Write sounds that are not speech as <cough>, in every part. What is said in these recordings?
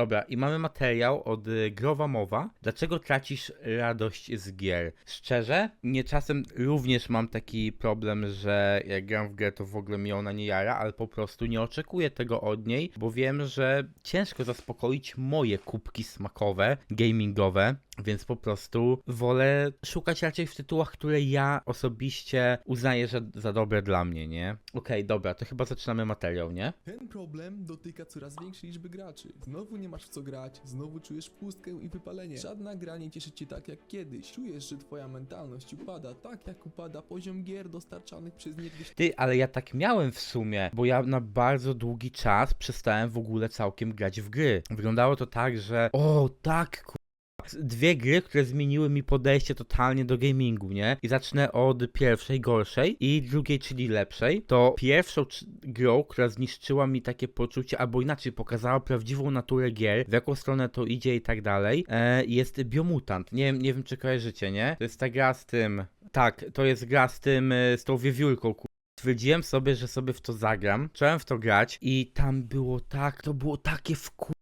Dobra, i mamy materiał od y, Growa Mowa. Dlaczego tracisz radość z gier? Szczerze, nie czasem również mam taki problem, że jak gram w grę, to w ogóle mi ona nie jara, ale po prostu nie oczekuję tego od niej, bo wiem, że ciężko zaspokoić moje kubki smakowe, gamingowe, więc po prostu wolę szukać raczej w tytułach, które ja osobiście uznaję, że za dobre dla mnie, nie? Okej, dobra, to chyba zaczynamy materiał, nie? Ten problem dotyka coraz większej liczby graczy. Znowu nie masz w co grać, znowu czujesz pustkę i wypalenie. Żadna gra nie cieszy cię tak jak kiedyś. Czujesz, że twoja mentalność upada, tak jak upada poziom gier dostarczanych przez niegdyś Ty, ale ja tak miałem w sumie, bo ja na bardzo długi czas przestałem w ogóle całkiem grać w gry. Wyglądało to tak, że o tak, ku... Dwie gry, które zmieniły mi podejście totalnie do gamingu, nie? I zacznę od pierwszej, gorszej i drugiej, czyli lepszej. To pierwszą grą, która zniszczyła mi takie poczucie, albo inaczej pokazała prawdziwą naturę gier, w jaką stronę to idzie i tak dalej, e, jest Biomutant. Nie, nie wiem, czy kojarzycie, nie? To jest ta gra z tym... Tak, to jest gra z tym, e, z tą wiewiórką. Stwierdziłem sobie, że sobie w to zagram. Zacząłem w to grać i tam było tak, to było takie wku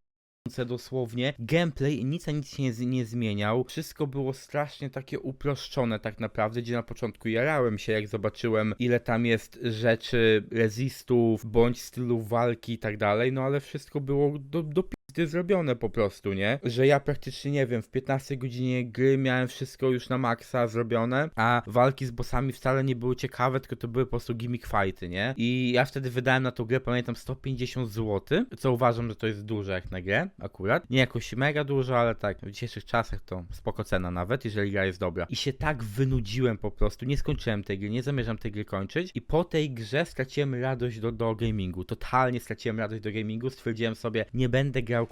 dosłownie. Gameplay nic nic się nie, nie zmieniał. Wszystko było strasznie takie uproszczone tak naprawdę, gdzie na początku jarałem się, jak zobaczyłem ile tam jest rzeczy, rezistów, bądź stylu walki i tak dalej, no ale wszystko było do, do zrobione po prostu, nie? Że ja praktycznie, nie wiem, w 15 godzinie gry miałem wszystko już na maksa zrobione, a walki z bossami wcale nie były ciekawe, tylko to były po prostu gimmick fighty, nie? I ja wtedy wydałem na tą grę, pamiętam, 150 zł, co uważam, że to jest dużo jak na grę, akurat. Nie jakoś mega dużo, ale tak, w dzisiejszych czasach to spoko cena nawet, jeżeli gra jest dobra. I się tak wynudziłem po prostu, nie skończyłem tej gry, nie zamierzam tej gry kończyć i po tej grze straciłem radość do, do gamingu, totalnie straciłem radość do gamingu, stwierdziłem sobie, nie będę grał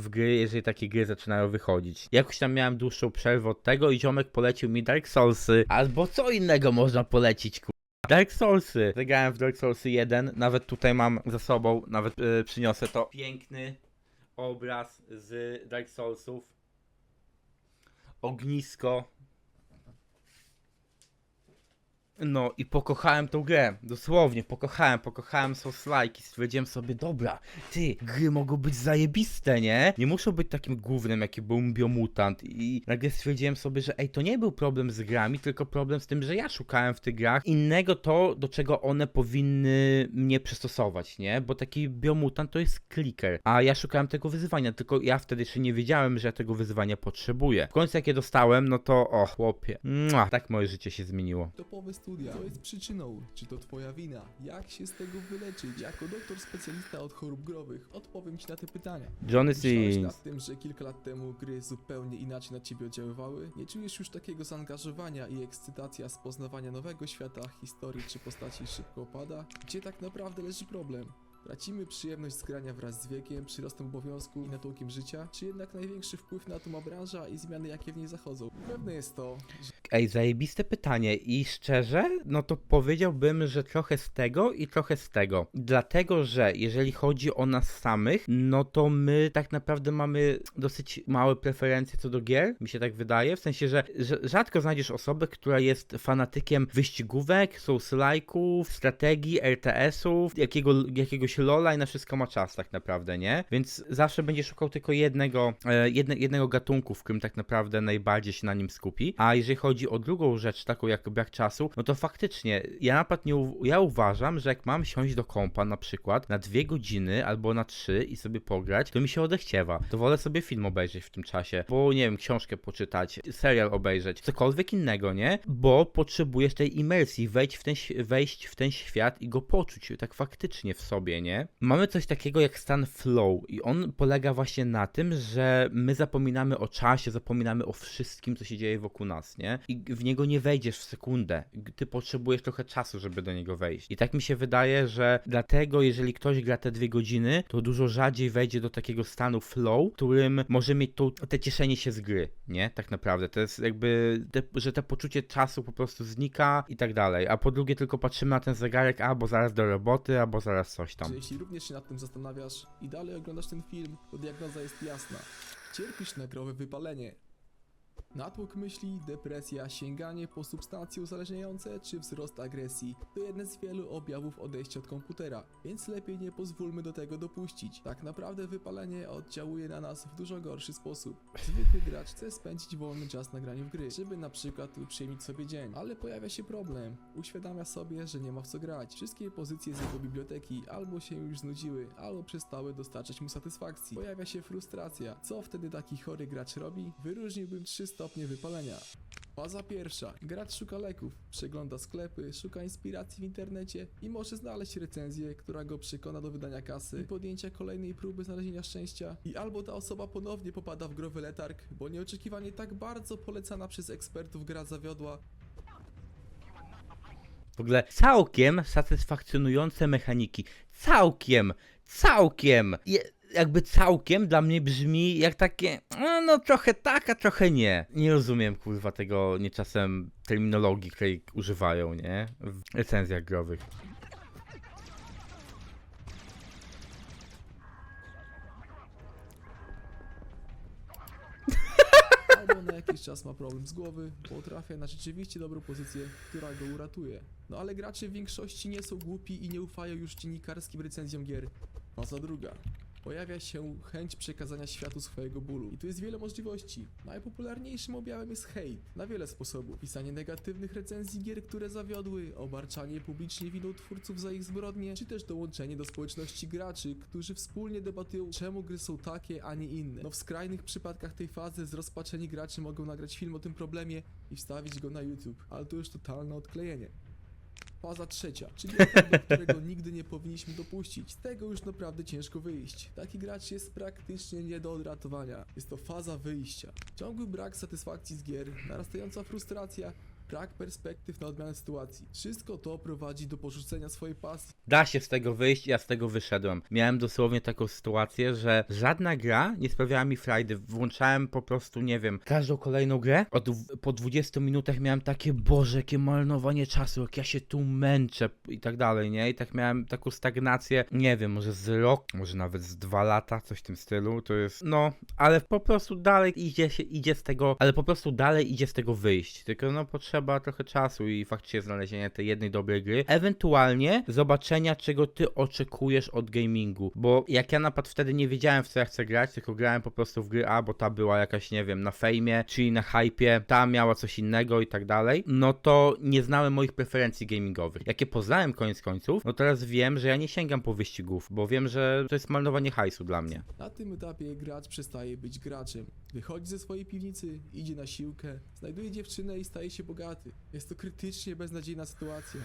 w gry, jeżeli takie gry zaczynają wychodzić. Jakoś tam miałem dłuższą przerwę od tego i ziomek polecił mi Dark Soulsy, albo co innego można polecić, ku... Dark Soulsy. Zagrałem w Dark Soulsy 1, nawet tutaj mam za sobą, nawet yy, przyniosę to. Piękny obraz z Dark Soulsów. Ognisko. No i pokochałem tą grę, dosłownie, pokochałem, pokochałem Souls-like i stwierdziłem sobie, dobra, ty, gry mogą być zajebiste, nie? Nie muszą być takim głównym, jaki był Biomutant i nagle stwierdziłem sobie, że ej, to nie był problem z grami, tylko problem z tym, że ja szukałem w tych grach innego to, do czego one powinny mnie przystosować, nie? Bo taki Biomutant to jest clicker, a ja szukałem tego wyzwania, tylko ja wtedy jeszcze nie wiedziałem, że ja tego wyzwania potrzebuję. W końcu jak je dostałem, no to, o chłopie, Mua, tak moje życie się zmieniło. topowe studia. Co jest przyczyną? Czy to twoja wina? Jak się z tego wyleczyć? Jako doktor specjalista od chorób growych odpowiem ci na te pytania. Johnny Myślałeś Sins. nad tym, że kilka lat temu gry zupełnie inaczej na ciebie oddziaływały? Nie czujesz już takiego zaangażowania i ekscytacja z poznawania nowego świata, historii czy postaci szybko opada? Gdzie tak naprawdę leży problem? Tracimy przyjemność z grania wraz z wiekiem, przyrostem obowiązku i natłokiem życia? Czy jednak największy wpływ na to ma branża i zmiany jakie w niej zachodzą? Pewne jest to, że Ej, zajebiste pytanie i szczerze, no to powiedziałbym, że trochę z tego i trochę z tego. Dlatego, że jeżeli chodzi o nas samych, no to my tak naprawdę mamy dosyć małe preferencje co do gier, mi się tak wydaje, w sensie, że, rzadko znajdziesz osobę, która jest fanatykiem wyścigówek, souls-like'ów, strategii, RTS-ów, jakiego, jakiegoś lola i na wszystko ma czas tak naprawdę, nie? Więc zawsze będzie szukał tylko jednego, e, jedne, jednego gatunku, w którym tak naprawdę najbardziej się na nim skupi. A jeżeli chodzi o drugą rzecz, taką jak brak czasu, no to faktycznie, ja na przykład nie, ja uważam, że jak mam siąść do kompa na przykład na dwie godziny albo na trzy i sobie pograć, to mi się odechciewa. To wolę sobie film obejrzeć w tym czasie, bo nie wiem, książkę poczytać, serial obejrzeć, cokolwiek innego, nie? Bo potrzebujesz tej imersji, wejść w ten, wejść w ten świat i go poczuć tak faktycznie w sobie, Mamy coś takiego jak stan flow i on polega właśnie na tym, że my zapominamy o czasie, zapominamy o wszystkim, co się dzieje wokół nas, nie? I w niego nie wejdziesz w sekundę. Ty potrzebujesz trochę czasu, żeby do niego wejść. I tak mi się wydaje, że dlatego, jeżeli ktoś gra te dwie godziny, to dużo rzadziej wejdzie do takiego stanu flow, w którym może mieć to, te cieszenie się z gry, nie? Tak naprawdę. To jest jakby, te, że to poczucie czasu po prostu znika i tak dalej. A po drugie, tylko patrzymy na ten zegarek, albo zaraz do roboty, albo zaraz coś tam. Że jeśli również się nad tym zastanawiasz i dalej oglądasz ten film, to diagnoza jest jasna. Cierpisz na growe wypalenie. Natłok myśli, depresja, sięganie po substancje uzależniające czy wzrost agresji to jedne z wielu objawów odejścia od komputera, więc lepiej nie pozwólmy do tego dopuścić. Tak naprawdę wypalenie oddziałuje na nas w dużo gorszy sposób. Zwykły gracz chce spędzić wolny czas na graniu w gry, żeby na przykład uprzyjemnić sobie dzień, ale pojawia się problem. Uświadamia sobie, że nie ma w co grać. Wszystkie pozycje z jego biblioteki albo się już znudziły, albo przestały dostarczać mu satysfakcji. Pojawia się frustracja. Co wtedy taki chory gracz robi? Wyróżniłbym trzy stopnie wypalenia. Faza pierwsza. Gracz szuka leków, przegląda sklepy, szuka inspiracji w internecie i może znaleźć recenzję, która go przekona do wydania kasy i podjęcia kolejnej próby znalezienia szczęścia. I albo ta osoba ponownie popada w growy letarg, bo nieoczekiwanie tak bardzo polecana przez ekspertów gra zawiodła, W ogóle całkiem satysfakcjonujące mechaniki. Całkiem, całkiem. Je, jakby całkiem dla mnie brzmi jak takie, no, no trochę tak, a trochę nie. Nie rozumiem kurwa tego nie czasem terminologii, której używają, nie? W recenzjach growych. albo na jakiś czas ma problem z głowy, bo trafia na rzeczywiście dobrą pozycję, która go uratuje. No ale gracze w większości nie są głupi i nie ufają już dziennikarskim recenzjom gier. Faza druga. Pojawia się chęć przekazania światu swojego bólu. I tu jest wiele możliwości. Najpopularniejszym objawem jest hejt, na wiele sposobów. Pisanie negatywnych recenzji gier, które zawiodły, obarczanie publicznie winą twórców za ich zbrodnie, czy też dołączenie do społeczności graczy, którzy wspólnie debatują, czemu gry są takie, a nie inne. No w skrajnych przypadkach tej fazy zrozpaczeni gracze mogą nagrać film o tym problemie i wstawić go na YouTube, ale to już totalne odklejenie. Faza trzecia, czyli etap, do <laughs> którego nigdy nie powinniśmy dopuścić. Z tego już naprawdę ciężko wyjść. Taki gracz jest praktycznie nie do odratowania. Jest to faza wyjścia. Ciągły brak satysfakcji z gier, narastająca frustracja, brak perspektyw na odmianę sytuacji. Wszystko to prowadzi do porzucenia swojej pasji. Da się z tego wyjść, ja z tego wyszedłem. Miałem dosłownie taką sytuację, że żadna gra nie sprawiała mi frajdy. Włączałem po prostu, nie wiem, każdą kolejną grę. Od, po 20 minutach miałem takie, boże, jakie marnowanie czasu, jak ja się tu męczę i tak dalej, nie? I tak miałem taką stagnację, nie wiem, może z rok, może nawet z dwa lata, coś w tym stylu. To jest, no, ale po prostu dalej idzie się, idzie z tego, ale po prostu dalej idzie z tego wyjść. Tylko no potrzeba trochę czasu i faktycznie znalezienia tej jednej dobrej gry. Ewentualnie zobaczenia, czego ty oczekujesz od gamingu. Bo jak ja napad wtedy nie wiedziałem w co ja chcę grać, tylko grałem po prostu w gry A, bo ta była jakaś, nie wiem, na fejmie, czyli na hypie, ta miała coś innego i tak dalej, no to nie znałem moich preferencji gamingowych. Jakie poznałem koniec końców, no teraz wiem, że ja nie sięgam po wyścigów, bo wiem, że to jest marnowanie hajsu dla mnie. Na tym etapie gracz przestaje być graczem. Wychodzi ze swojej piwnicy, idzie na siłkę, znajduje dziewczynę i staje się bogaty. Jest to krytycznie beznadziejna sytuacja.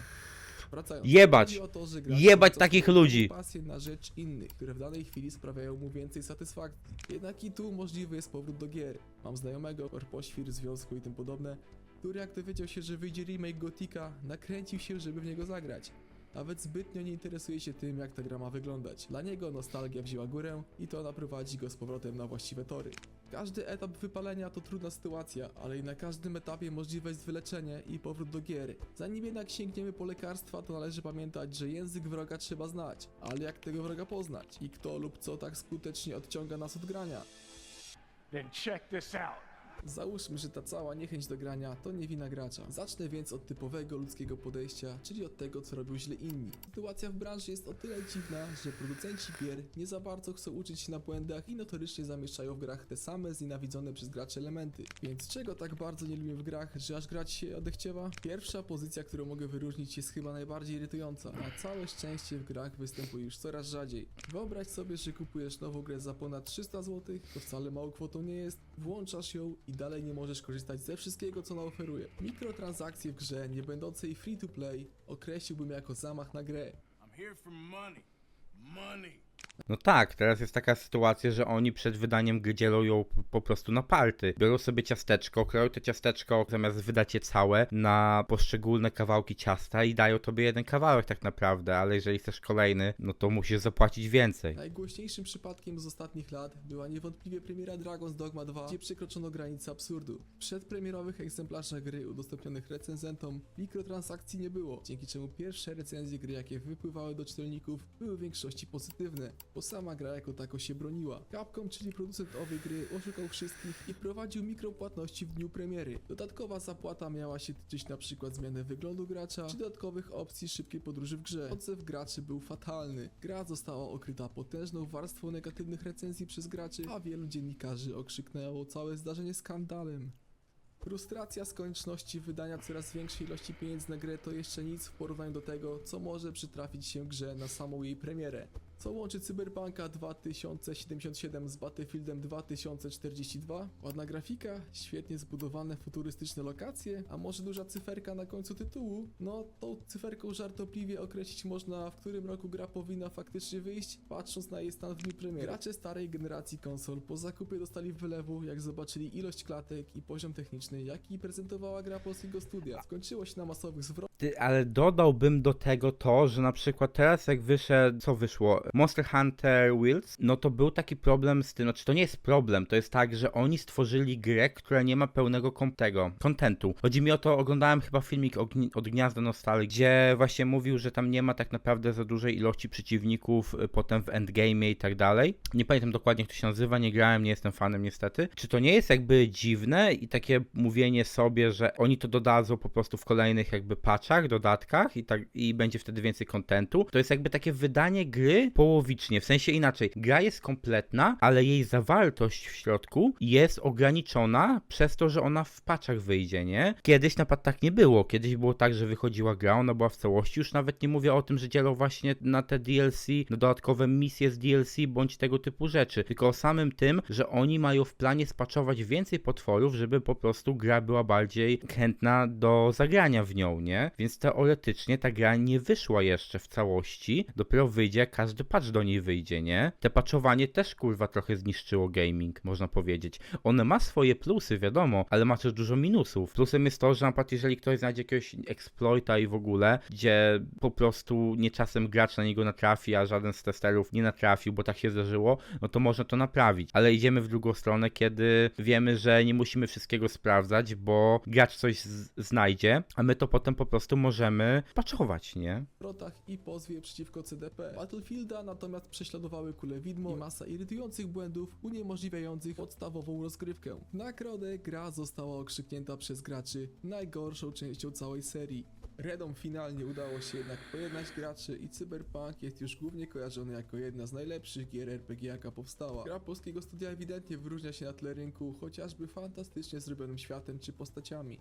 Wracając. Jebać! Chodzi o to, że gracz Jebać rzuca takich swoją ludzi! pasję na rzecz innych, które w danej chwili sprawiają mu więcej satysfakcji. Jednak i tu możliwy jest powrót do gier. Mam znajomego, korpoświr, związku i tym podobne, który jak dowiedział się, że wyjdzie remake Gotika, nakręcił się, żeby w niego zagrać. Nawet zbytnio nie interesuje się tym, jak ta gra ma wyglądać. Dla niego nostalgia wzięła górę i to naprowadzi go z powrotem na właściwe tory. Każdy etap wypalenia to trudna sytuacja, ale i na każdym etapie możliwe jest wyleczenie i powrót do gier. Zanim jednak sięgniemy po lekarstwa, to należy pamiętać, że język wroga trzeba znać, ale jak tego wroga poznać? I kto lub co tak skutecznie odciąga nas od grania? Then check this out. Załóżmy, że ta cała niechęć do grania to nie wina gracza. Zacznę więc od typowego ludzkiego podejścia, czyli od tego, co robią źle inni. Sytuacja w branży jest o tyle dziwna, że producenci gier nie za bardzo chcą uczyć się na błędach i notorycznie zamieszczają w grach te same znienawidzone przez graczy elementy. Więc czego tak bardzo nie lubię w grach, że aż grać się odechciewa? Pierwsza pozycja, którą mogę wyróżnić jest chyba najbardziej irytująca. Na całe szczęście w grach występuje już coraz rzadziej. Wyobraź sobie, że kupujesz nową grę za ponad 300 zł, to wcale małą kwotą nie jest, włączasz ją i dalej nie możesz korzystać ze wszystkiego, co ona oferuje. Mikrotransakcje w grze, nie będącej free to play, określiłbym jako zamach na grę. I'm here for money. Money. No tak, teraz jest taka sytuacja, że oni przed wydaniem gry dzielą ją po prostu na party. Biorą sobie ciasteczko, kroją to ciasteczko, zamiast wydać je całe na poszczególne kawałki ciasta i dają tobie jeden kawałek tak naprawdę, ale jeżeli chcesz kolejny, no to musisz zapłacić więcej. Najgłośniejszym przypadkiem z ostatnich lat była niewątpliwie premiera Dragon's Dogma 2, gdzie przekroczono granicę absurdu. W przedpremierowych egzemplarzach gry udostępnionych recenzentom mikrotransakcji nie było, dzięki czemu pierwsze recenzje gry, jakie wypływały do czytelników, były w większości pozytywne. Cenę, bo sama gra jako tako się broniła. Capcom, czyli producent owej gry, oszukał wszystkich i wprowadził mikropłatności w dniu premiery. Dodatkowa zapłata miała się tyczyć przykład zmiany wyglądu gracza, czy dodatkowych opcji szybkiej podróży w grze. Odzew graczy był fatalny. Gra została okryta potężną warstwą negatywnych recenzji przez graczy, a wielu dziennikarzy okrzyknęło całe zdarzenie skandalem. Frustracja z konieczności wydania coraz większej ilości pieniędzy na grę to jeszcze nic w porównaniu do tego, co może przytrafić się grze na samą jej premierę. Co łączy Cyberpunka 2077 z Battlefieldem 2042? Ładna grafika, świetnie zbudowane futurystyczne lokacje, a może duża cyferka na końcu tytułu? No, tą cyferką żartobliwie określić można, w którym roku gra powinna faktycznie wyjść, patrząc na jej stan w dniu premiery. Gracze starej generacji konsol po zakupie dostali wylewu, jak zobaczyli ilość klatek i poziom techniczny, jaki prezentowała gra polskiego studia. Skończyło się na masowych zwrotach. Ty, ale dodałbym do tego to, że na przykład teraz jak wyszedł, co wyszło, Monster Hunter Wilds, no to był taki problem z tym, znaczy to nie jest problem, to jest tak, że oni stworzyli grę, która nie ma pełnego tego, kontentu. Chodzi mi o to, oglądałem chyba filmik od Gniazda Nostalgii, gdzie właśnie mówił, że tam nie ma tak naprawdę za dużej ilości przeciwników y, potem w endgame i tak dalej. Nie pamiętam dokładnie jak to się nazywa, nie grałem, nie jestem fanem niestety. Czy to nie jest jakby dziwne i takie mówienie sobie, że oni to dodadzą po prostu w kolejnych jakby patchach, dodatkach i tak i będzie wtedy więcej kontentu. To jest jakby takie wydanie gry połowicznie, w sensie inaczej. Gra jest kompletna, ale jej zawartość w środku jest ograniczona przez to, że ona w patchach wyjdzie, nie? Kiedyś na przykład tak nie było. Kiedyś było tak, że wychodziła gra, ona była w całości. Już nawet nie mówię o tym, że dzielą właśnie na te DLC, na dodatkowe misje z DLC bądź tego typu rzeczy. Tylko o samym tym, że oni mają w planie spaczować więcej potworów, żeby po prostu gra była bardziej chętna do zagrania w nią, nie? Więc teoretycznie ta gra nie wyszła jeszcze w całości. Dopiero wyjdzie, każdy patch do niej wyjdzie, nie? Te patchowanie też kurwa trochę zniszczyło gaming, można powiedzieć. One ma swoje plusy, wiadomo, ale ma też dużo minusów. Plusem jest to, że na przykład jeżeli ktoś znajdzie jakiegoś exploita i w ogóle, gdzie po prostu nie czasem gracz na niego natrafi, a żaden z testerów nie natrafił, bo tak się zdarzyło, no to można to naprawić. Ale idziemy w drugą stronę, kiedy wiemy, że nie musimy wszystkiego sprawdzać, bo gracz coś znajdzie, a my to potem po prostu możemy patchować, nie? zwrotach i pozwie przeciwko CDP. Battlefielda natomiast prześladowały kule widmo i masa irytujących błędów uniemożliwiających podstawową rozgrywkę. W nagrodę gra została okrzyknięta przez graczy najgorszą częścią całej serii. Redom finalnie udało się jednak pojednać graczy i Cyberpunk jest już głównie kojarzony jako jedna z najlepszych gier RPG jaka powstała. Gra polskiego studia ewidentnie wyróżnia się na tle rynku chociażby fantastycznie zrobionym światem czy postaciami.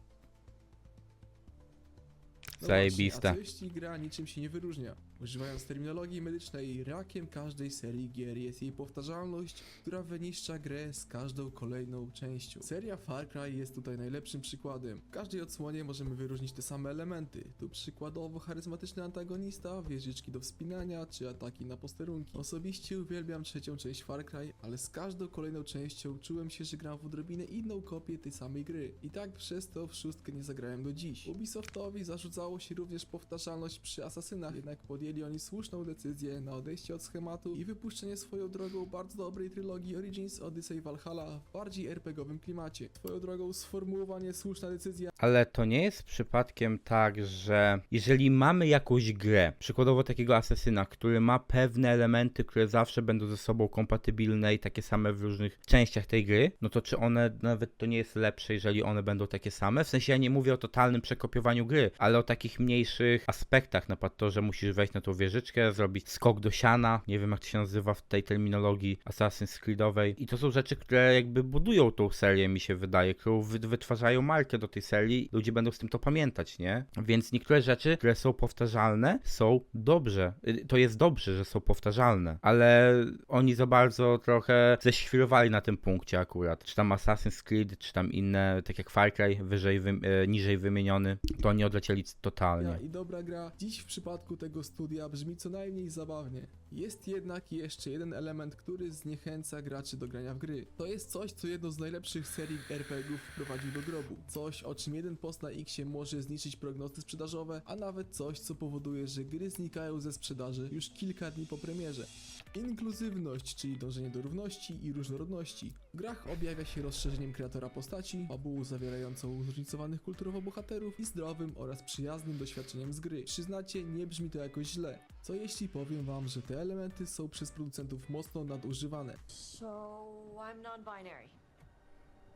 No Zajebiste. Właśnie, a co jeśli gra niczym się nie wyróżnia? Używając terminologii medycznej, rakiem każdej serii gier jest jej powtarzalność, która wyniszcza grę z każdą kolejną częścią. Seria Far Cry jest tutaj najlepszym przykładem. W każdej odsłonie możemy wyróżnić te same elementy. Tu przykładowo charyzmatyczny antagonista, wieżyczki do wspinania, czy ataki na posterunki. Osobiście uwielbiam trzecią część Far Cry, ale z każdą kolejną częścią czułem się, że gram w odrobinę inną kopię tej samej gry. I tak przez to w szóstkę nie zagrałem do dziś. Ubisoftowi zarzucało się również powtarzalność przy asasynach, jednak podjęli oni słuszną decyzję na odejście od schematu i wypuszczenie swoją drogą bardzo dobrej trylogii Origins Odyssey Valhalla w bardziej RPGowym klimacie. Swoją drogą sformułowanie słuszna decyzja Ale to nie jest przypadkiem tak, że jeżeli mamy jakąś grę, przykładowo takiego asesyna, który ma pewne elementy, które zawsze będą ze sobą kompatybilne i takie same w różnych częściach tej gry, no to czy one nawet to nie jest lepsze, jeżeli one będą takie same? W sensie ja nie mówię o totalnym przekopiowaniu gry, ale o takich mniejszych aspektach, na przykład to, że musisz wejść na tą wieżyczkę, zrobić skok do siana, nie wiem jak to się nazywa w tej terminologii Assassin's Creedowej i to są rzeczy, które jakby budują tą serię, mi się wydaje, którą wy- wytwarzają markę do tej serii, ludzie będą z tym to pamiętać, nie? Więc niektóre rzeczy, które są powtarzalne, są dobrze. Y, To jest dobrze, że są powtarzalne, ale oni za bardzo trochę ześwirowali na tym punkcie akurat. Czy tam Assassin's Creed, czy tam inne, tak jak Far Cry, wyżej, wy, e, niżej wymieniony, to oni odlecieli totalnie. i dobra gra dziś w przypadku tego studia brzmi co najmniej zabawnie. Jest jednak jeszcze jeden element, który zniechęca graczy do grania w gry. To jest coś, co jedną z najlepszych serii RPGów wprowadził do grobu. Coś, o czym jeden post na X może zniszczyć prognozy sprzedażowe, a nawet coś, co powoduje, że gry znikają ze sprzedaży już kilka dni po premierze. Inkluzywność, czyli dążenie do równości i różnorodności. W grach objawia się rozszerzeniem kreatora postaci, fabułą zawierającą zróżnicowanych kulturowo bohaterów i zdrowym oraz przyjaznym doświadczeniem z gry. Przyznacie, nie brzmi to jakoś źle. Co jeśli powiem wam, że te elementy są przez producentów mocno nadużywane? So I'm non-binary.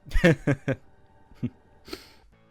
<laughs>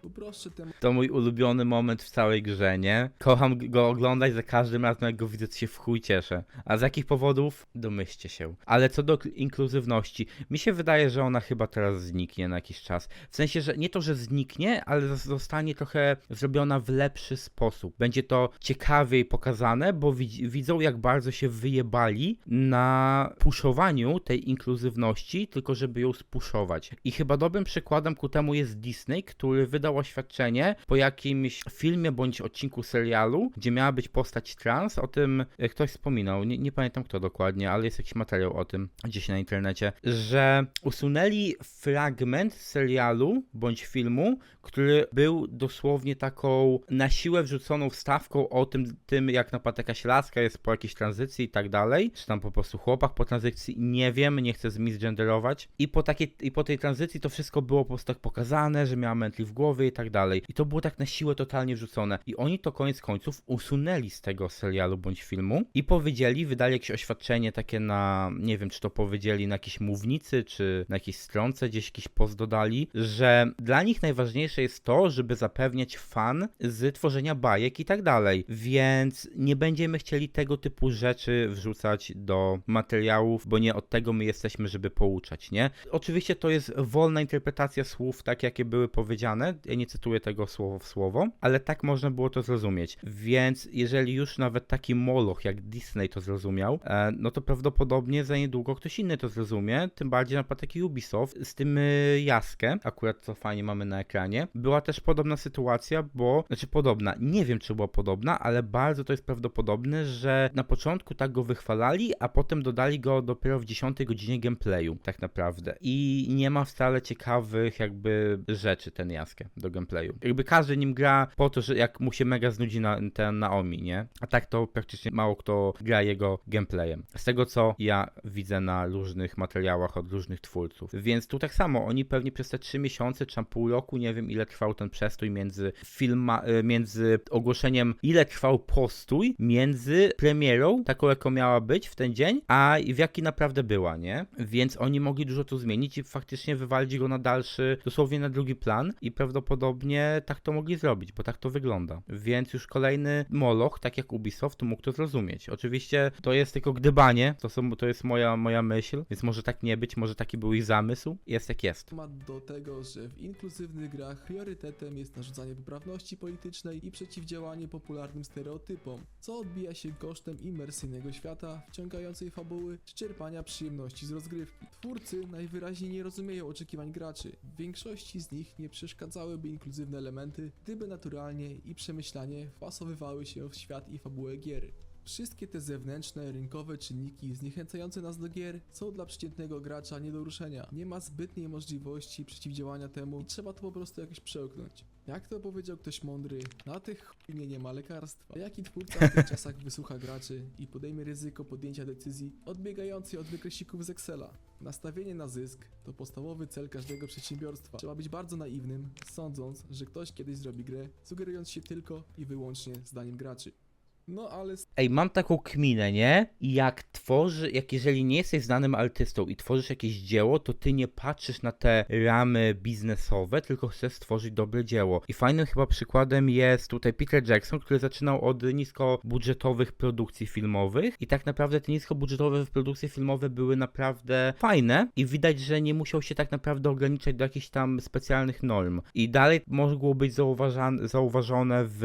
Uproszczę temat To mój ulubiony moment w całej grze, nie? Kocham go oglądać za każdym razem, jak go widzę, to się w chuj cieszę. A z jakich powodów? Domyślcie się. Ale co do inkluzywności, mi się wydaje, że ona chyba teraz zniknie na jakiś czas. W sensie, że nie to, że zniknie, ale zos- zostanie trochę zrobiona w lepszy sposób. Będzie to ciekawiej pokazane, bo widz- widzą, jak bardzo się wyjebali na puszowaniu tej inkluzywności, tylko żeby ją spuszować. I chyba dobrym przykładem ku temu jest Disney, który wydał oświadczenie po jakimś filmie bądź odcinku serialu, gdzie miała być postać trans. O tym e, ktoś wspominał, nie, nie pamiętam kto dokładnie, ale jest jakiś materiał o tym gdzieś na internecie, że usunęli fragment serialu bądź filmu, który był dosłownie taką na siłę wrzuconą wstawką o tym, tym jak na przykład jest po jakiejś tranzycji i tak dalej, czy tam po prostu chłopak po tranzycji, nie wiem, nie chcę zmisgenderować. I po, takiej, I po tej tranzycji to wszystko było po prostu tak pokazane, że miała mętli w głowie i tak dalej. I to było tak na siłę totalnie wrzucone. I oni to koniec końców usunęli z tego serialu bądź filmu i powiedzieli, wydali jakieś oświadczenie takie na, nie wiem, czy to powiedzieli na jakiejś mównicy, czy na jakiejś stronce, gdzieś jakiś post dodali, że dla nich najważniejsze jest to, żeby zapewniać fan z tworzenia bajek i tak dalej. Więc nie będziemy chcieli tego typu rzeczy wrzucać do materiałów, bo nie od tego my jesteśmy, żeby pouczać, nie? Oczywiście to jest wolna interpretacja słów, tak jakie były powiedziane. Ja nie cytuję tego słowo w słowo, ale tak można było to zrozumieć. Więc jeżeli już nawet taki moloch jak Disney to zrozumiał, e, no to prawdopodobnie za niedługo ktoś inny to zrozumie. Tym bardziej na przykład taki Ubisoft z tym y, Jaskę, akurat co fajnie mamy na ekranie. Była też podobna sytuacja, bo, znaczy podobna, nie wiem czy była podobna, ale bardzo to jest prawdopodobne, że na początku tak go wychwalali, a potem dodali go dopiero w 10 godzinie gameplayu, tak naprawdę. I nie ma wcale ciekawych jakby rzeczy ten Jaskę do gameplayu. Jakby każdy nim gra po to, że jak mu się mega znudzi na, ten Naomi, nie? A tak to praktycznie mało kto gra jego gameplayem. Z tego co ja widzę na różnych materiałach od różnych twórców. Więc tu tak samo, oni pewnie przez te 3 miesiące, czy tam pół roku, nie wiem ile trwał ten przestój między filma, y, między ogłoszeniem, ile trwał postój między premierą, taką jaką miała być w ten dzień, a w jaki naprawdę była, nie? Więc oni mogli dużo tu zmienić i faktycznie wywalić go na dalszy, dosłownie na drugi plan i prawdopodobnie tak to mogli zrobić, bo tak to wygląda. Więc już kolejny moloch, tak jak Ubisoft, mógł to zrozumieć. Oczywiście to jest tylko gdybanie, to, są, to jest moja, moja myśl, więc może tak nie być, może taki był ich zamysł, jest jak jest. do tego, że w inkluzywnych grach priorytetem jest narzucanie poprawności politycznej i przeciwdziałanie popularnym stereotypom, co odbija się kosztem imersyjnego świata, wciągającej fabuły czy czerpania przyjemności z rozgrywki. Twórcy najwyraźniej nie rozumieją oczekiwań graczy. W większości z nich nie przeszkadzałyby inkluzywne elementy, gdyby naturalnie i przemyślanie wpasowywały się w świat i fabułę gier. Wszystkie te zewnętrzne, rynkowe czynniki zniechęcające nas do gier są dla przeciętnego gracza nie do ruszenia. Nie ma zbytniej możliwości przeciwdziałania temu i trzeba to po prostu jakoś przełknąć. Jak to powiedział ktoś mądry, na tych chujnie nie ma lekarstwa. Jaki twórca w tych <laughs> czasach wysłucha graczy i podejmie ryzyko podjęcia decyzji odbiegającej od wykreślików z Excela? Nastawienie na zysk to podstawowy cel każdego przedsiębiorstwa. Trzeba być bardzo naiwnym, sądząc, że ktoś kiedyś zrobi grę, sugerując się tylko i wyłącznie zdaniem graczy. No ale Ej, mam taką kminę, nie? Jak tworzy, jak jeżeli nie jesteś znanym artystą i tworzysz jakieś dzieło, to ty nie patrzysz na te ramy biznesowe, tylko chcesz stworzyć dobre dzieło. I fajnym chyba przykładem jest tutaj Peter Jackson, który zaczynał od niskobudżetowych produkcji filmowych i tak naprawdę te niskobudżetowe produkcje filmowe były naprawdę fajne i widać, że nie musiał się tak naprawdę ograniczać do jakichś tam specjalnych norm. I dalej mogło być zauważane, zauważone w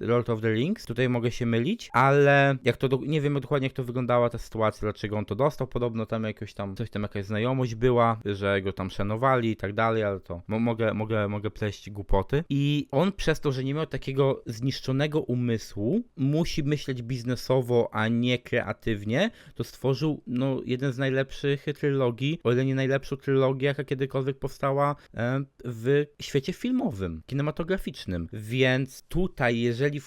Lord of the Rings. Tutaj mogę się mylić, ale jak to, nie wiem dokładnie jak to wyglądała ta sytuacja, dlaczego on to dostał, podobno tam jakoś tam, coś tam jakaś znajomość była, że go tam szanowali i tak dalej, ale to mo mogę, mogę, mogę pleść głupoty. I on przez to, że nie miał takiego zniszczonego umysłu, musi myśleć biznesowo, a nie kreatywnie, to stworzył no, jeden z najlepszych trylogii, o ile nie najlepszą trylogię, jaka kiedykolwiek powstała e, w świecie filmowym, kinematograficznym. Więc tutaj, jeżeli,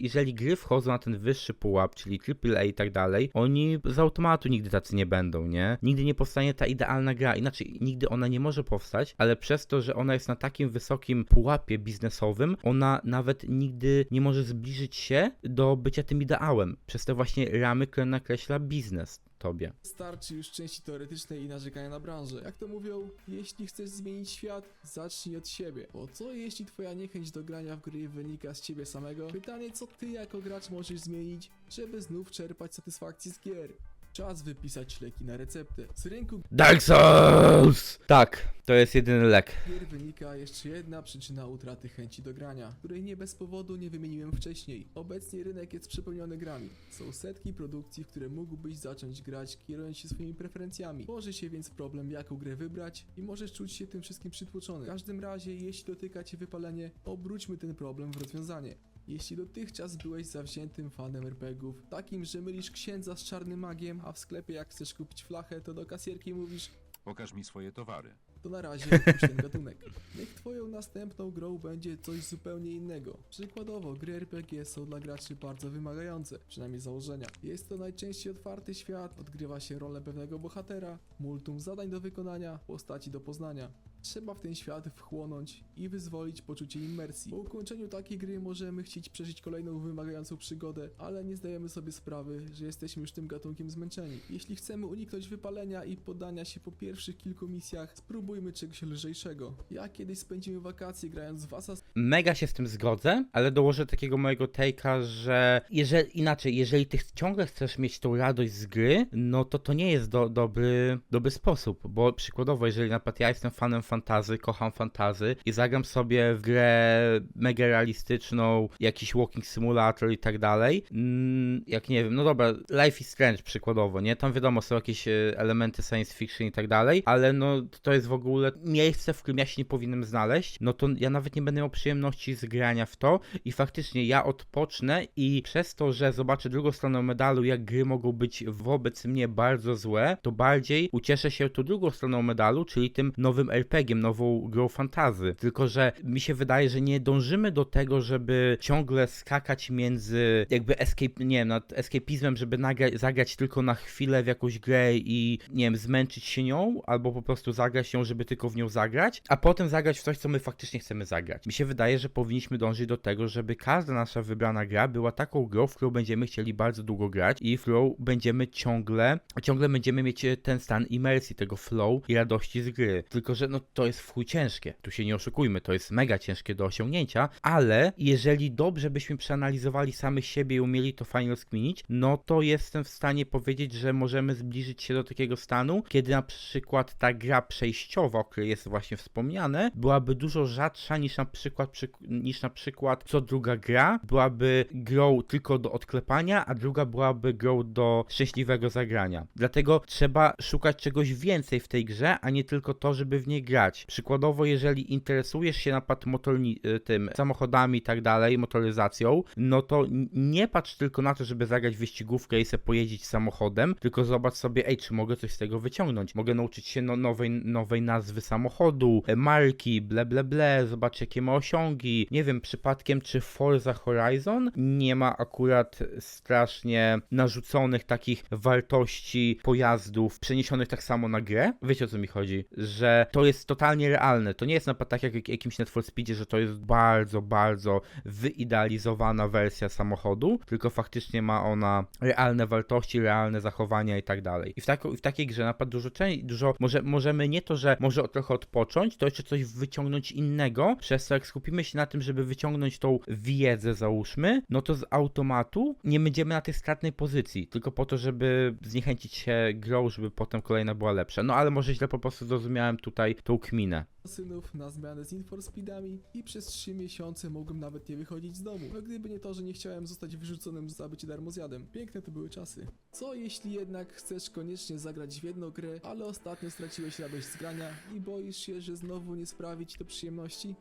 jeżeli gry wchodzą wchodzą na ten wyższy pułap, czyli AAA i tak dalej, oni z automatu nigdy tacy nie będą, nie? Nigdy nie powstanie ta idealna gra, inaczej nigdy ona nie może powstać, ale przez to, że ona jest na takim wysokim pułapie biznesowym, ona nawet nigdy nie może zbliżyć się do bycia tym ideałem, przez te właśnie ramy, które nakreśla biznes tobie. Starczy już części teoretycznej i narzekania na branżę. Jak to mówią, jeśli chcesz zmienić świat, zacznij od siebie. Bo co jeśli twoja niechęć do grania w gry wynika z ciebie samego? Pytanie, co ty jako gracz możesz zmienić, żeby znów czerpać satysfakcję z gier? Czas wypisać leki na receptę. Z rynku Dark Souls! Tak, to jest jedyny lek. gier wynika jeszcze jedna przyczyna utraty chęci do grania, której nie bez powodu nie wymieniłem wcześniej. Obecnie rynek jest przepełniony grami. Są setki produkcji, w które mógłbyś zacząć grać kierując się swoimi preferencjami. Tworzy się więc problem, jaką grę wybrać i możesz czuć się tym wszystkim przytłoczony. W każdym razie, jeśli dotyka cię wypalenie, obróćmy ten problem w rozwiązanie. Jeśli dotychczas byłeś zawziętym fanem RPGów, takim, że mylisz księdza z czarnym magiem, a w sklepie jak chcesz kupić flachę, to do kasierki mówisz Pokaż mi swoje towary. to na razie opuść ten gatunek. Niech twoją następną grą będzie coś zupełnie innego. Przykładowo, gry RPG są dla graczy bardzo wymagające, przynajmniej z założenia. Jest to najczęściej otwarty świat, odgrywa się rolę pewnego bohatera, multum zadań do wykonania, postaci do poznania. Trzeba w ten świat wchłonąć i wyzwolić poczucie immersji. Po ukończeniu takiej gry możemy chcieć przeżyć kolejną wymagającą przygodę, ale nie zdajemy sobie sprawy, że jesteśmy już tym gatunkiem zmęczeni. Jeśli chcemy uniknąć wypalenia i poddania się po pierwszych kilku misjach, spróbujmy czegoś lżejszego. Ja kiedyś spędziłem wakacje grając w Assassin's Mega się z tym zgodzę, ale dołożę takiego mojego take'a, że jeżeli, inaczej, jeżeli ty ciągle chcesz mieć tą radość z gry, no to to nie jest do, dobry, dobry sposób, bo przykładowo, jeżeli na przykład ja jestem fanem fantazy, kocham fantazy i zagram sobie w grę mega realistyczną, jakiś walking simulator i tak dalej, mm, jak nie wiem, no dobra, Life is Strange przykładowo, nie? Tam wiadomo, są jakieś e, elementy science fiction i tak dalej, ale no to jest w ogóle miejsce, w którym ja się nie powinienem znaleźć, no to ja nawet nie będę miał przyjemności z grania w to i faktycznie ja odpocznę i przez to, że zobaczę drugą stronę medalu, jak gry mogą być wobec mnie bardzo złe, to bardziej ucieszę się tą drugą stroną medalu, czyli tym nowym RPG-iem, nową grą fantazy. Tylko, że mi się wydaje, że nie dążymy do tego, żeby ciągle skakać między jakby escape, nie wiem, nad escapizmem, żeby nagra- zagrać tylko na chwilę w jakąś grę i nie wiem, zmęczyć się nią, albo po prostu zagrać ją, żeby tylko w nią zagrać, a potem zagrać w coś, co my faktycznie chcemy zagrać. Mi się wydaje, że powinniśmy dążyć do tego, żeby każda nasza wybrana gra była taką grą, w którą będziemy chcieli bardzo długo grać i w którą będziemy ciągle, ciągle będziemy mieć ten stan imersji, tego flow i radości z gry. Tylko, że no to jest w ciężkie. Tu się nie oszukujmy, to jest mega ciężkie do osiągnięcia, ale jeżeli dobrze byśmy przeanalizowali samych siebie i umieli to fajnie rozkminić, no to jestem w stanie powiedzieć, że możemy zbliżyć się do takiego stanu, kiedy na przykład ta gra przejściowa, o której jest właśnie wspomniane, byłaby dużo rzadsza niż na przykład, przyk- niż na przykład co druga gra byłaby grą tylko do odklepania, a druga byłaby grą do szczęśliwego zagrania. Dlatego trzeba szukać czegoś więcej w tej grze, a nie tylko to, żeby w niej grać. Przykładowo, jeżeli interesujesz się na przykład motorni- y, tym samochodami i tak dalej, motoryzacją, no to nie patrz tylko na to, żeby zagrać wyścigówkę i sobie pojeździć samochodem, tylko zobacz sobie, ej, czy mogę coś z tego wyciągnąć? Mogę nauczyć się no, nowej, nowej nazwy samochodu, e, marki, ble, ble, ble, zobacz jakie ma osiągi. Nie wiem, przypadkiem czy Forza Horizon nie ma akurat strasznie narzuconych takich wartości pojazdów przeniesionych tak samo na grę? Wiecie o co mi chodzi? Że to jest totalnie realne. To nie jest na tak jak jakimś Net Speedzie, że to jest bardzo, bardzo wyidealizowana wersja samochodu, tylko faktycznie ma ona realne wartości, realne zachowania i tak dalej. I w, tako, i w takiej grze napad dużo, dużo może, możemy nie to, że może trochę odpocząć, to jeszcze coś wyciągnąć innego, przez to jak skupimy się na tym, żeby wyciągnąć tą wiedzę, załóżmy, no to z automatu nie będziemy na tej stratnej pozycji, tylko po to, żeby zniechęcić się grą, żeby potem kolejna była lepsza. No ale może źle po prostu zrozumiałem tutaj tą kminę. synów na zmianę z Infor Speedami i przez 3 miesiące mogłem nawet nie wychodzić z domu. No gdyby nie to, że nie chciałem zostać wyrzuconym za bycie darmozjadem. Piękne to były czasy. Co jeśli jednak chcesz koniecznie zagrać w jedną grę, ale ostatnio straciłeś radość z grania i boisz się, że znowu nie sprawi ci to przyjemności?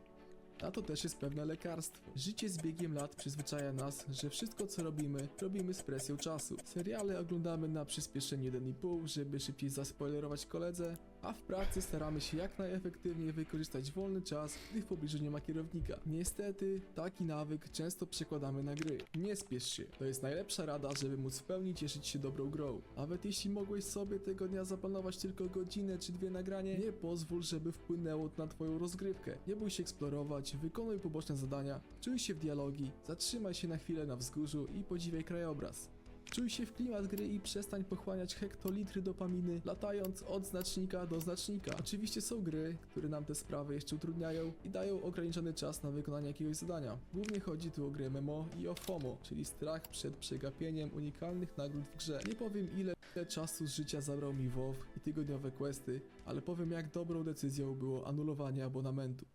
A to też jest pewne lekarstwo. Życie z biegiem lat przyzwyczaja nas, że wszystko co robimy, robimy z presją czasu. Seriale oglądamy na przyspieszeniu 1,5, żeby szybciej zaspoilerować koledze, A w pracy staramy się jak najefektywniej wykorzystać wolny czas, gdy w pobliżu nie ma kierownika. Niestety, taki nawyk często przekładamy na gry. Nie spiesz się, to jest najlepsza rada, żeby móc w pełni cieszyć się dobrą grą. Nawet jeśli mogłeś sobie tego dnia zaplanować tylko godzinę czy dwie nagranie, nie pozwól, żeby wpłynęło na twoją rozgrywkę. Nie bój się eksplorować, wykonuj poboczne zadania, czuj się w dialogi, zatrzymaj się na chwilę na wzgórzu i podziwiaj krajobraz. Czuj się w klimat gry i przestań pochłaniać hektolitry dopaminy, latając od znacznika do znacznika. Oczywiście są gry, które nam te sprawy jeszcze utrudniają i dają ograniczony czas na wykonanie jakiegoś zadania. Głównie chodzi tu o gry MMO i o FOMO, czyli strach przed przegapieniem unikalnych nagród w grze. Nie powiem ile, czasu z życia zabrał mi WoW i tygodniowe questy, ale powiem jak dobrą decyzją było anulowanie abonamentu.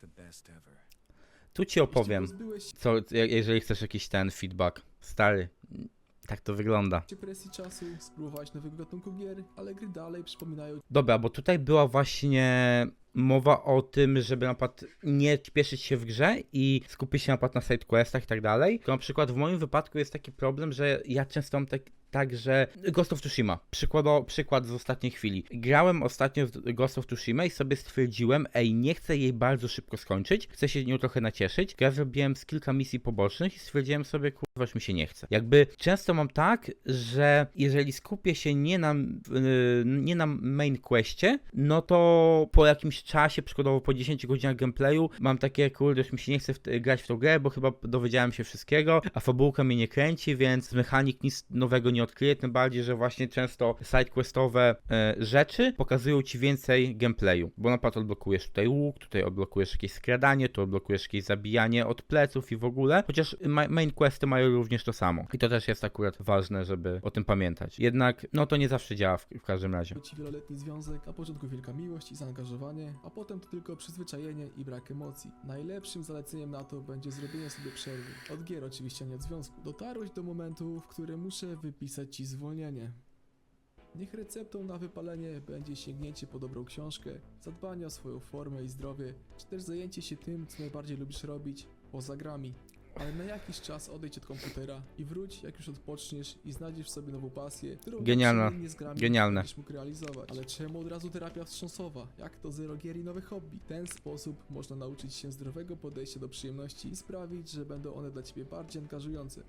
The best ever. Tu ci opowiem, co, je- jeżeli chcesz jakiś ten feedback. Stary, tak to wygląda. presji czasu, spróbowałeś nowego gatunku gier, ale gry dalej przypominają Dobra, bo tutaj była właśnie mowa o tym, żeby na przykład nie śpieszyć się w grze i skupić się na przykład na sidequestach i tak dalej. To na przykład w moim wypadku jest taki problem, że ja często mam tak, tak że Ghost of Tsushima, przykłado, przykład z ostatniej chwili. Grałem ostatnio Ghost of Tsushima i sobie stwierdziłem, ej, nie chcę jej bardzo szybko skończyć, chcę się nią trochę nacieszyć. Ja zrobiłem z kilka misji pobocznych i stwierdziłem sobie, kurwa, mi się nie chce. Jakby często mam tak, że jeżeli skupię się nie na, yy, nie na main questie, no to po jakimś czasie, przykładowo po 10 godzinach gameplayu, mam takie, kurde, już mi się nie chce w, grać w tą grę, bo chyba dowiedziałem się wszystkiego, a fabułka mnie nie kręci, więc mechanik nic nowego nie odkryje, tym bardziej, że właśnie często sidequestowe e, rzeczy pokazują ci więcej gameplayu, bo na przykład odblokujesz tutaj łuk, tutaj odblokujesz jakieś skradanie, tu odblokujesz jakieś zabijanie od pleców i w ogóle, chociaż ma main questy mają również to samo. I to też jest akurat ważne, żeby o tym pamiętać. Jednak, no to nie zawsze działa w, w każdym razie. ci wieloletni związek, na początku wielka miłość i zaangażowanie, a potem to tylko przyzwyczajenie i brak emocji. Najlepszym zaleceniem na to będzie zrobienie sobie przerwy. Od gier oczywiście, nie od związku. Dotarłeś do momentu, w którym muszę wypisać ci zwolnienie. Niech receptą na wypalenie będzie sięgnięcie po dobrą książkę, zadbanie o swoją formę i zdrowie, czy też zajęcie się tym, co najbardziej lubisz robić, poza grami. Ale na jakiś czas odejdź od komputera i wróć, jak już odpoczniesz i znajdziesz w sobie nową pasję, którą Genialna. niczym innym z grami Genialne. będziesz mógł realizować. Ale czemu od razu terapia wstrząsowa? Jak to zero gier i nowe hobby? W ten sposób można nauczyć się zdrowego podejścia do przyjemności i sprawić, że będą one dla ciebie bardziej angażujące.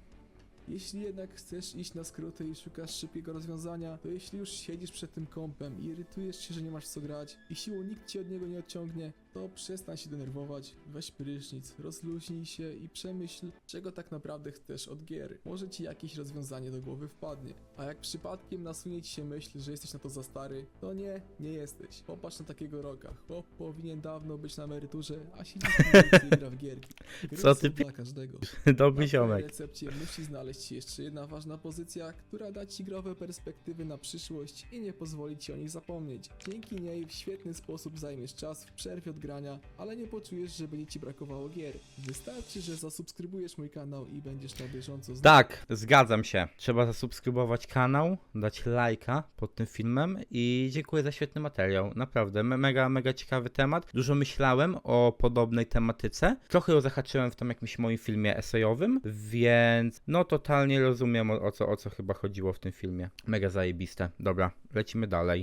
Jeśli jednak chcesz iść na skróty i szukasz szybkiego rozwiązania, to jeśli już siedzisz przed tym kompem i irytujesz się, że nie masz co grać i siłą nikt ci od niego nie odciągnie, to przestań się denerwować, weź prysznic, rozluźnij się i przemyśl, czego tak naprawdę chcesz od gier. Może ci jakieś rozwiązanie do głowy wpadnie. A jak przypadkiem nasunie ci się myśl, że jesteś na to za stary, to nie, nie jesteś. Popatrz na takiego roka. Chłop powinien dawno być na emeryturze, a siedzi w gra w gierki. Gry Co ty dla każdego. <laughs> Dobry ziomek. twojej recepcie musi znaleźć się jeszcze jedna ważna pozycja, która da ci growe perspektywy na przyszłość i nie pozwoli ci o nich zapomnieć. Dzięki niej w świetny sposób zajmiesz czas w przerwie od grania, ale nie poczujesz, że będzie ci brakowało gier. Wystarczy, że zasubskrybujesz mój kanał i będziesz na bieżąco z Tak, zgadzam się. Trzeba zasubskrybować kanał, dać lajka pod tym filmem i dziękuję za świetny materiał. Naprawdę, me- mega, mega ciekawy temat. Dużo myślałem o podobnej tematyce. Trochę ją zahaczyłem w tym jakimś moim filmie esejowym, więc no totalnie rozumiem o, o, co, o co chyba chodziło w tym filmie. Mega zajebiste. Dobra, lecimy dalej.